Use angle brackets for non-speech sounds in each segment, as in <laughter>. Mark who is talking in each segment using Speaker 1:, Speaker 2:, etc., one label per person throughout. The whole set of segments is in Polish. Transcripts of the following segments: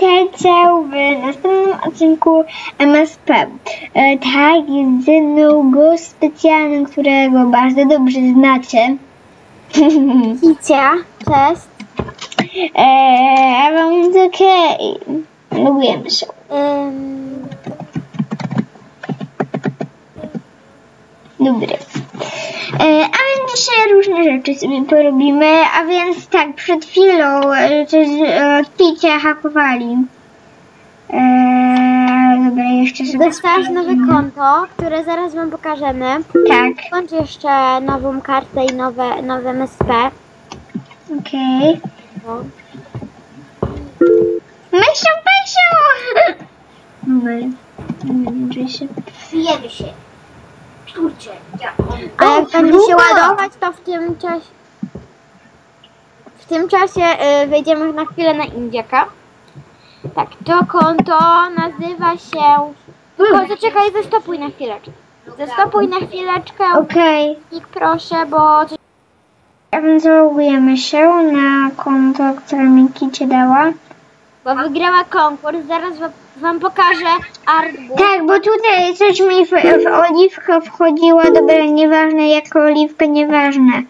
Speaker 1: witajcie w następnym odcinku MSP. E, tak, jest ze mną gość specjalny, którego bardzo dobrze znacie. <laughs>
Speaker 2: Kicia, cześć.
Speaker 1: e, a więc okej, logujemy się. Dobry. A więc dzisiaj różne rzeczy sobie porobimy, a więc tak, przed chwilą e, coś e, picie hakowali. E, dobra, jeszcze sobie
Speaker 2: dostałaś nowe konto, które zaraz wam pokażemy.
Speaker 1: Tak,
Speaker 2: Kończę jeszcze nową kartę i nowe, nowe MSP.
Speaker 1: okej.
Speaker 2: No.
Speaker 1: Mysiu, mysiu! <laughs> Dobra, nie wiem, się.
Speaker 3: Bijemy się. Ja.
Speaker 2: A jak będzie się ładować, to w tym czasie... W tym czasie y, wejdziemy na chwilę na Indiaka. Tak, to konto nazywa się... Tylko zaczekaj, zastopuj na chwileczkę. Zastopuj na chwileczkę,
Speaker 1: Okej,
Speaker 2: Nik, proszę, bo coś
Speaker 1: a więc logujemy się na konto, które mi Kicie dała.
Speaker 2: Bo wygrała konkurs, zaraz wa- wam pokażę artbook.
Speaker 1: Tak, bo tutaj coś mi w, w oliwkę wchodziła, dobra, nieważne, jaka oliwka, nieważne.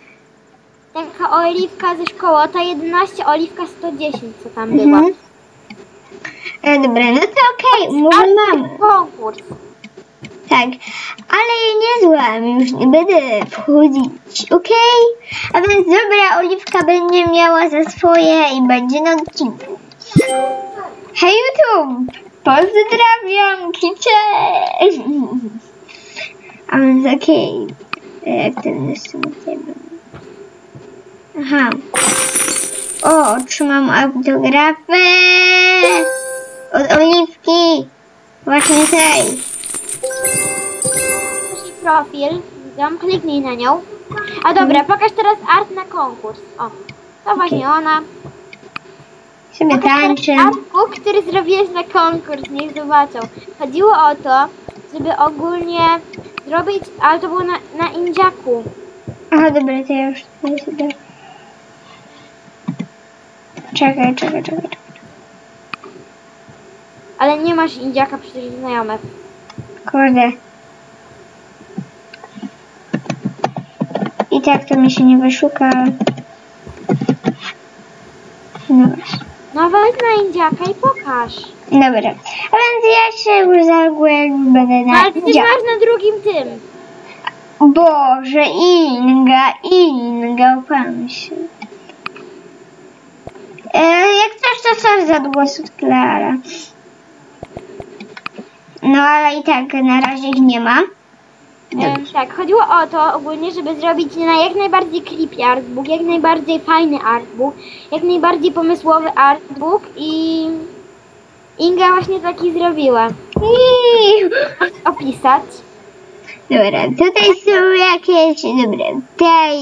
Speaker 2: Taka oliwka ze szkoły, to 11, oliwka 110, co tam była.
Speaker 1: Mhm. E, dobra, no to okej, może mam.
Speaker 2: Konkurs.
Speaker 1: Tak, ale nie złam, już nie będę wchodzić, okej? A więc dobra, Oliwka będzie miała za swoje i będzie na odcinku. Hej YouTube! Pozdrawiam, kicie! A więc okej, E, jak ten jeszcze tutaj był? Aha. O, otrzymam autografy od Oliwki. Właśnie tej.
Speaker 2: Wyślij profil, widzą, kliknij na nią. A dobra, pokaż teraz art na konkurs. O, to właśnie ona.
Speaker 1: Sobie tańczę.
Speaker 2: artbook, który zrobiłeś na konkurs, niech zobaczą. Chodziło o to, żeby ogólnie zrobić, ale to było na, na Indiaku.
Speaker 1: Aha, dobra, to ja już tutaj sobie... Czekaj, czekaj, czekaj. czekaj.
Speaker 2: Ale nie masz Indiaka przecież znajomych.
Speaker 1: Kurde. I tak to mi się nie wyszuka. No właśnie.
Speaker 2: No weź na Indiaka i pokaż.
Speaker 1: Dobra. A więc ja się już zagubię, jak będę
Speaker 2: No,
Speaker 1: na...
Speaker 2: ale przecież
Speaker 1: Ja.
Speaker 2: masz na drugim tym.
Speaker 1: Boże, Inga, Inga, upam się. E, jak coś, to coś za głos od Klara. No ale i tak na razie ich nie ma.
Speaker 2: Tak, chodziło o to ogólnie, żeby zrobić na jak najbardziej creepy artbook, jak najbardziej fajny artbook, jak najbardziej pomysłowy artbook i Inga właśnie taki zrobiła.
Speaker 1: Iii.
Speaker 2: Opisać.
Speaker 1: Dobra, tutaj są jakieś... Dobra, tutaj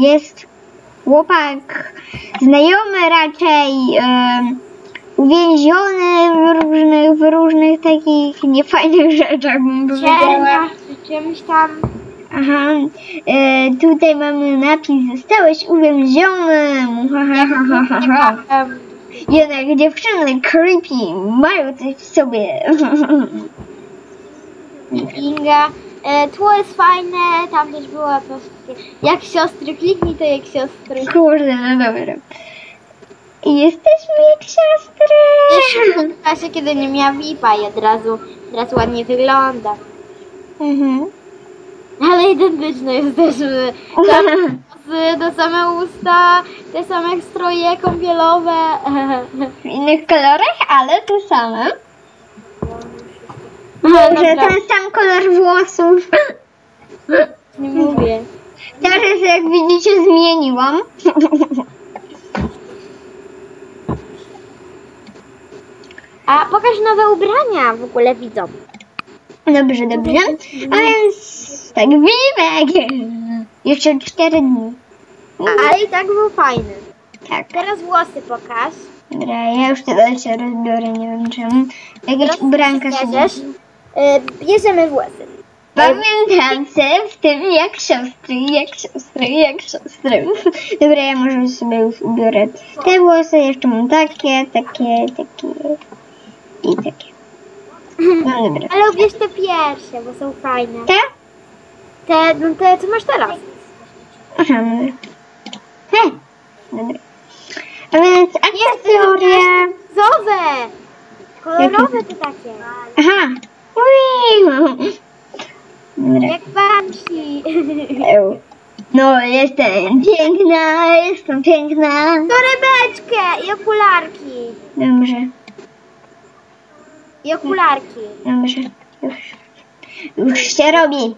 Speaker 1: jest chłopak znajomy raczej em, uwięziony w różnych, w różnych takich niefajnych rzeczach, bym powiedziała.
Speaker 2: Czymś tam.
Speaker 1: Aha, e, tutaj mamy napis Zostałeś uwięziony. Ha, ha, ha, ha, ha, ha.
Speaker 2: Em,
Speaker 1: Jednak dziewczyny creepy mają coś w sobie. <laughs>
Speaker 2: Inga. E, tło jest fajne, tam też było coś takie, jak siostry, kliknij to jak siostry.
Speaker 1: Kurde, no dobra. Jesteśmy jak siostry. <laughs>
Speaker 2: W czasie, kiedy nie miała VIPa i od razu, teraz ładnie wygląda.
Speaker 1: Mhm.
Speaker 2: Ale identyczne jesteśmy. Tam włosy, te same usta, te same stroje kąpielowe.
Speaker 1: W innych kolorach, ale te same. Może ten sam kolor włosów.
Speaker 2: nie mówię.
Speaker 1: Teraz jak widzicie zmieniłam.
Speaker 2: A pokaż nowe ubrania w ogóle widzom.
Speaker 1: Dobrze, dobrze. A więc tak, Wiwek! Jeszcze cztery dni.
Speaker 2: Ale i tak był fajny.
Speaker 1: Tak,
Speaker 2: Teraz włosy pokaż.
Speaker 1: dobra, ja już teraz się rozbiorę, nie wiem czemu. Jakieś ubranka
Speaker 2: się
Speaker 1: sobie.
Speaker 2: bierzesz. y, bierzemy włosy.
Speaker 1: Pamiętam w tym jak siostry, jak siostry, jak siostry. Dobra, ja może sobie już ubiorę te włosy, jeszcze mam takie, takie, takie i takie. No dobra.
Speaker 2: Ale ubierz te pierwsze, bo są fajne.
Speaker 1: Te?
Speaker 2: Te, no te co masz teraz.
Speaker 1: Aha, dobra. He, dobra. A więc akcesoria.
Speaker 2: Zowe! Kolorowe te takie.
Speaker 1: Aha. Ui. Dobra.
Speaker 2: Jak.
Speaker 1: Eł. No, jestem piękna, jestem piękna.
Speaker 2: Torebeczkę i okularki.
Speaker 1: Dobrze,
Speaker 2: I okularki.
Speaker 1: dobrze. Już, już się robi.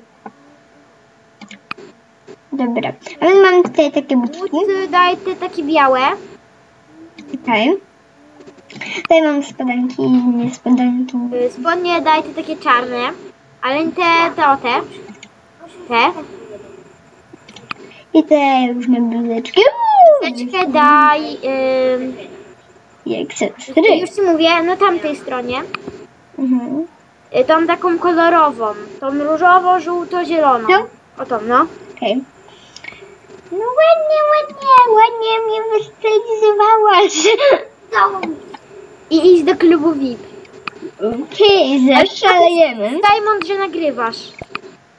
Speaker 1: Dobra, a więc mam tutaj takie.
Speaker 2: Buty daj te takie białe.
Speaker 1: Tutaj. Tutaj mam spodanki, nie spodanki.
Speaker 2: Y, Spodnie daj te takie czarne. Ale nie te, te o te. Te.
Speaker 1: I te różne bluzeczki.
Speaker 2: Teczkę daj.
Speaker 1: siostry.
Speaker 2: Już ci mówię, na tamtej stronie.
Speaker 1: Mhm.
Speaker 2: Y, Tą taką kolorową. Tą różowo-żółto-zieloną.
Speaker 1: No.
Speaker 2: O tą, no.
Speaker 1: Okej. No ładnie, ładnie, ładnie mnie wystylizowałaś. <laughs>
Speaker 2: I iść do klubu VIP.
Speaker 1: Okej, zaszalejemy.
Speaker 2: Diamond, że nagrywasz.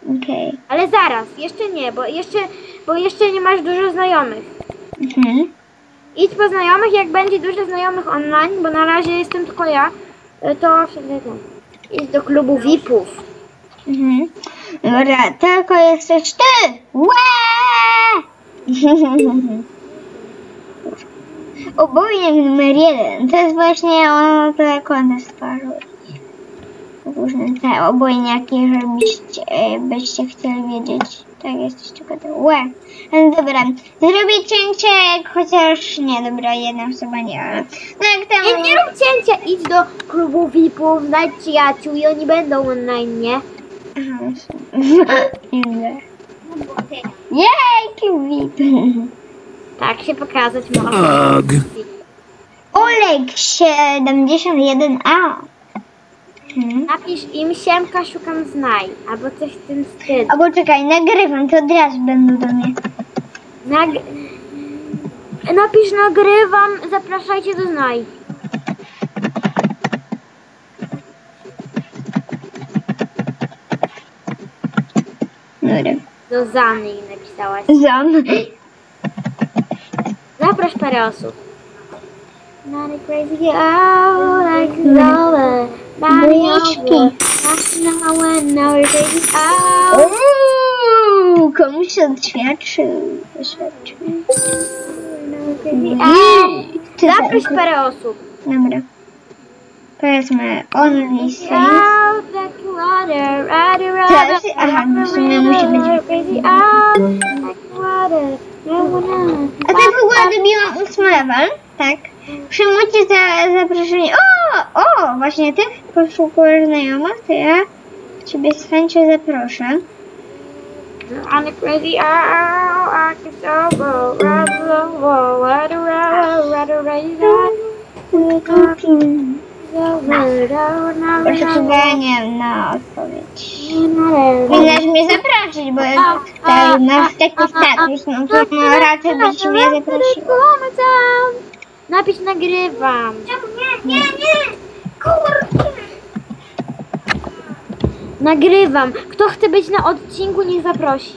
Speaker 1: Okej.
Speaker 2: Ale zaraz, jeszcze nie, bo jeszcze, bo jeszcze nie masz dużo znajomych.
Speaker 1: Mhm.
Speaker 2: Idź po znajomych, jak będzie dużo znajomych online, bo na razie jestem tylko ja, y, to wtedy ten. Idź do klubu VIP-ów.
Speaker 1: Mhm. Dobra, tylko jesteś ty! Łe! <laughs> Obojnik numer jeden. To jest właśnie ono, to jak one stworzyły. Różne te obojniaki, żebyście e, byście chcieli wiedzieć. Tak, jesteście gotowi. Łe. No dobra, zrobię cięcie, chociaż nie, dobra, jedna osoba nie, ale... No jak tam...
Speaker 2: Nie, nie rób cięcia, idź do klubu VIP-ów, znajdź przyjaciół i oni będą online, nie?
Speaker 1: Aha, <laughs> Inne. Jej, kiwit.
Speaker 2: Tak się pokazać może.
Speaker 4: Ugh.
Speaker 1: Olek 71A. Hmm.
Speaker 2: Napisz im siemka, szukam znaj, albo coś w tym stylu.
Speaker 1: Albo czekaj, nagrywam, to od razu będą do mnie.
Speaker 2: Nag... Napisz nagrywam, zapraszajcie do znaj.
Speaker 1: Dobra.
Speaker 2: Do Zany napisałaś.
Speaker 1: Zam.
Speaker 2: Zaproś parę osób. Not a crazy girl, like Lola. Not a
Speaker 1: Buziaczki.
Speaker 2: young Not no one, now we're crazy out.
Speaker 1: Uuu, komuś się odświadczył. Oświadczył.
Speaker 2: Now we're crazy out.
Speaker 1: Ty
Speaker 2: Zaproś
Speaker 1: tak.
Speaker 2: parę osób.
Speaker 1: Dobra. Powiedzmy, only say.
Speaker 2: Out like water, ride around,
Speaker 1: Teraz- aha, w sumie musi być-
Speaker 2: crazy out like water.
Speaker 1: A tak w ogóle dobiłam ósmy level, tak? Przyjmujcie za zaproszenie. O, o, właśnie tych poszukuję znajomych, to ja ciebie z chęcią zaproszę.
Speaker 2: On a crazy owl, I can so go, ride the wall, ride around, ride
Speaker 1: Proszę chyba na odpowiedź. Powinnaś mnie zaprosić, bo tutaj masz taki status, no to no, raczej byś mnie zaprosiła.
Speaker 2: Napisz nagrywam.
Speaker 3: Nie, nie, nie! Kurde!
Speaker 2: Nagrywam. Kto chce być na odcinku, niech zaprosi.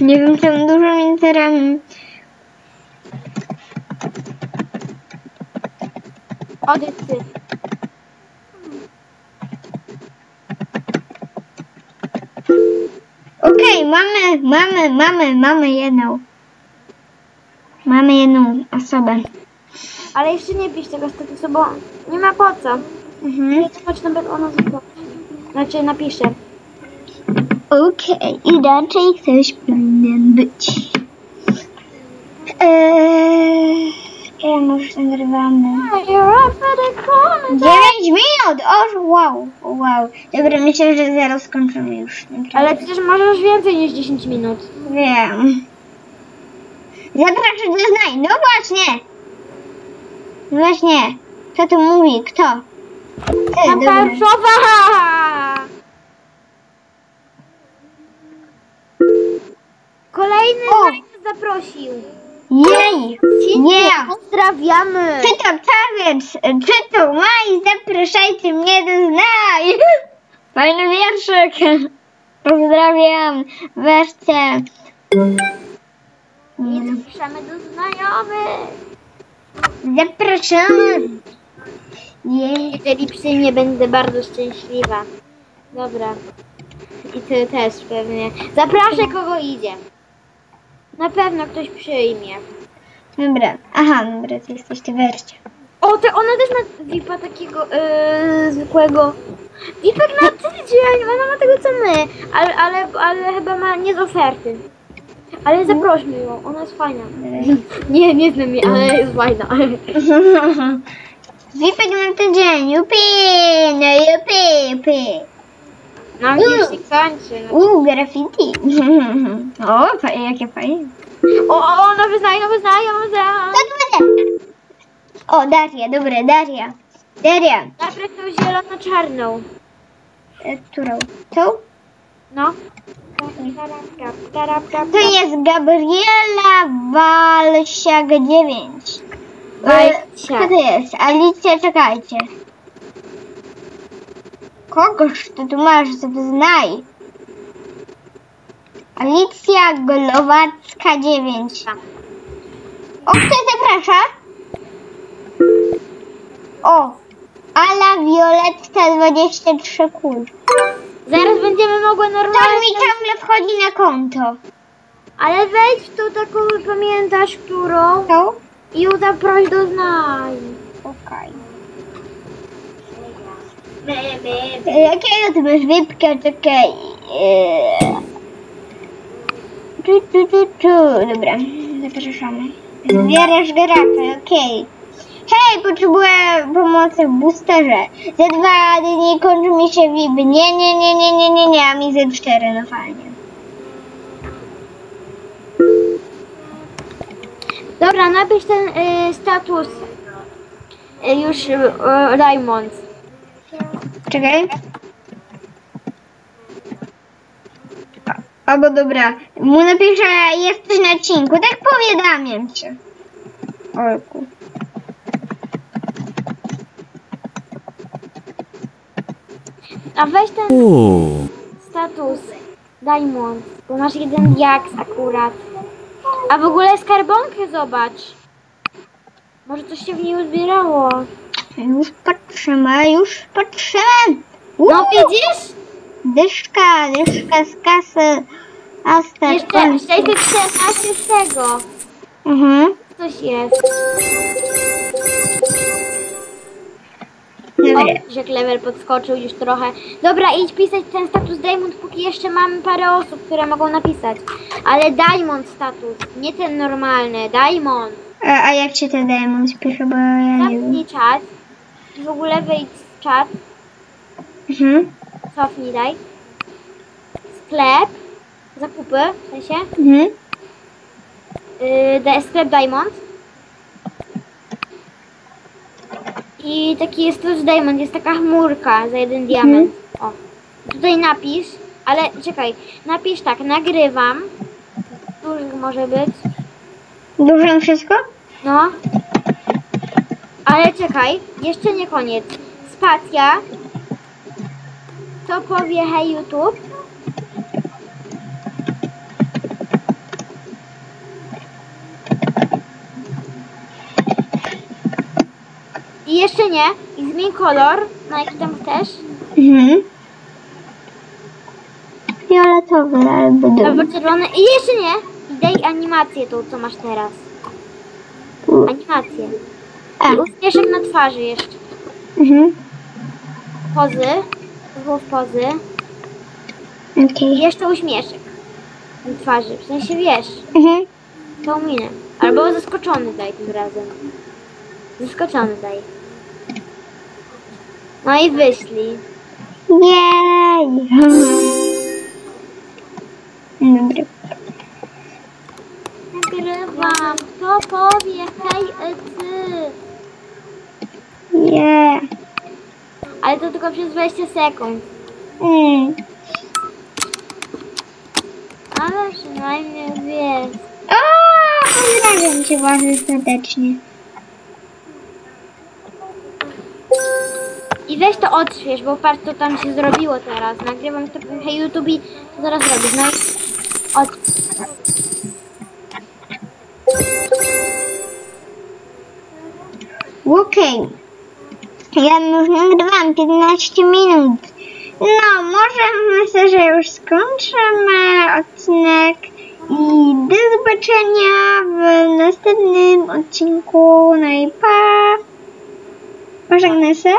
Speaker 1: Nie wiem, tam dużo mi
Speaker 2: ty.
Speaker 1: Okej, mamy, mamy, mamy, mamy jedną. Mamy jedną osobę.
Speaker 2: Ale jeszcze nie pisz tego statusu, bo nie ma po co.
Speaker 1: Mhm.
Speaker 2: Więc chodź nawet ona zaprosi. Znaczy napiszę.
Speaker 1: Okej, inaczej ktoś powinien być. Eee, ja już nagrywamy.
Speaker 2: You're up for the corner.
Speaker 1: 9 minut! O, wow, wow. Dobra, myślę, że zaraz skończymy już. nagrywać.
Speaker 2: Ale przecież możesz więcej niż 10 minut.
Speaker 1: Wiem. Zapraszam do znaj. No właśnie. No właśnie. Kto tu mówi? Kto? Ty, dobra.
Speaker 2: Warszawa! Kolejny
Speaker 1: O!
Speaker 2: zaprosił.
Speaker 1: Jej! Nie!
Speaker 2: Pozdrawiamy!
Speaker 1: Czy to czarniec, czy to maj, zapraszajcie mnie do znaj! Fajny wierszyk! Pozdrawiam, weźcie. Nie no,
Speaker 2: Zapraszamy do znajomych.
Speaker 1: zapraszamy. Jej.
Speaker 2: Jeżeli przyjmie, będę bardzo szczęśliwa. Dobra. I ty też pewnie. Zapraszaj kogo idzie. Na pewno ktoś przyjmie.
Speaker 1: Dobra, aha, dobra, to jesteś ty wersja.
Speaker 2: O, ty, ona też ma VIPa takiego yy, zwykłego. VIPek na tydzień, ona ma tego co my, ale, ale, ale chyba ma nie z oferty. Ale zaprośmy ją, ona jest fajna. Nie, nie znam jej, ale jest fajna. <laughs>
Speaker 1: Wipek na tydzień, jupi, no jupi, jupi.
Speaker 2: No już się kończy. No.
Speaker 1: Uuu, graffiti. <laughs> O, fa- jakie fajne.
Speaker 2: O, o, o, nowy znajomy, znajomy, znajomy.
Speaker 1: O, Daria, dobra, Daria. Daria,
Speaker 2: Najpierw tą zielono-czarną.
Speaker 1: e, którą? Tą?
Speaker 2: No.
Speaker 1: To jest Gabriela Walsiak 9.
Speaker 2: Walsiak.
Speaker 1: Co to jest? Alicja, czekajcie. Kogoż ty tu masz? Znaj. Alicja Glowacka 9. O, kto zaprasza? O, Ala Violetta 23 kul.
Speaker 2: Zaraz będziemy mogły
Speaker 1: To
Speaker 2: normalnie...
Speaker 1: mi ciągle wchodzi na konto.
Speaker 2: Ale wejdź w tą taką, pamiętasz, którą?
Speaker 1: To?
Speaker 2: I ją zaproś do znaj.
Speaker 1: Okej. Jakiego ty masz wypkę? Czekaj. Eee. Tu, tu, tu, tu. Dobra, zapraszamy. Zbierasz grafy, okej. Hej, potrzebuję pomocy w boosterze. Za dwa dni kończy mi się VIP. Nie, nie, nie, nie, nie, nie, nie, a mi za cztery, no fajnie.
Speaker 2: Dobra, napisz ten y, status. Y, już y, Raymond.
Speaker 1: Czekaj. Albo dobra, mu napiszę, jesteś na odcinku, tak powiadamiam cię. Ojku.
Speaker 2: A weź ten status Diamond, bo masz jeden diaks akurat. A w ogóle skarbonkę zobacz. Może coś się w niej uzbierało.
Speaker 1: Już patrzymy, już patrzymy.
Speaker 2: No
Speaker 1: Uuu,
Speaker 2: widzisz?
Speaker 1: Dyszka, dyszka z kasy. Aster,
Speaker 2: Jeszcze 614 z tego.
Speaker 1: Mhm.
Speaker 2: Coś jest.
Speaker 1: Dobra.
Speaker 2: O, że level podskoczył już trochę. Dobra, idź pisać ten status Diamond, póki jeszcze mamy parę osób, które mogą napisać. Ale Diamond status, nie ten normalny, Diamond.
Speaker 1: A, a jak się ten diamond pisze, bo ja nie wiem.
Speaker 2: I w ogóle wejdź w czat.
Speaker 1: Mhm.
Speaker 2: Cofnij daj. Sklep. Zakupy, w sensie.
Speaker 1: Mhm.
Speaker 2: Da- sklep Diamond. I taki jest też Diamond, jest taka chmurka za jeden diament. O. Tutaj napisz, ale czekaj, napisz tak, nagrywam. Dużych może być.
Speaker 1: Dużo wszystko?
Speaker 2: No. Ale czekaj, jeszcze nie koniec. Spacja. To powie hej YouTube. I jeszcze nie. I zmień kolor, na jaki tam chcesz.
Speaker 1: Mhm. Fioletowy albo
Speaker 2: Albo
Speaker 1: dobry.
Speaker 2: czerwony. I jeszcze nie. I daj animację tą, co masz teraz. Animację. I uśmieszek na twarzy jeszcze.
Speaker 1: mhm.
Speaker 2: Pozy. Złów pozy.
Speaker 1: Okej.
Speaker 2: jeszcze uśmieszek na twarzy. W sensie wiesz,
Speaker 1: Mhm.
Speaker 2: tą minę. Albo zaskoczony daj tym razem. Zaskoczony daj. No i wyślij.
Speaker 1: Jej. Dobra.
Speaker 2: Nagrywam. Kto powie hej e, ty?
Speaker 1: Nie.
Speaker 2: Ale to tylko przez 20 sekund.
Speaker 1: Mm.
Speaker 2: Ale przynajmniej wiesz.
Speaker 1: O, pozdrawiam cię bardzo serdecznie.
Speaker 2: I weź to odśwież, bo patrz co tam się zrobiło teraz. Nagrywam to na YouTube i to zaraz robię. No i od...
Speaker 1: Okej. Ja już nagrywam 15 minut. No, może myślę, że już skończymy odcinek i do zobaczenia w następnym odcinku. No i pa! Się.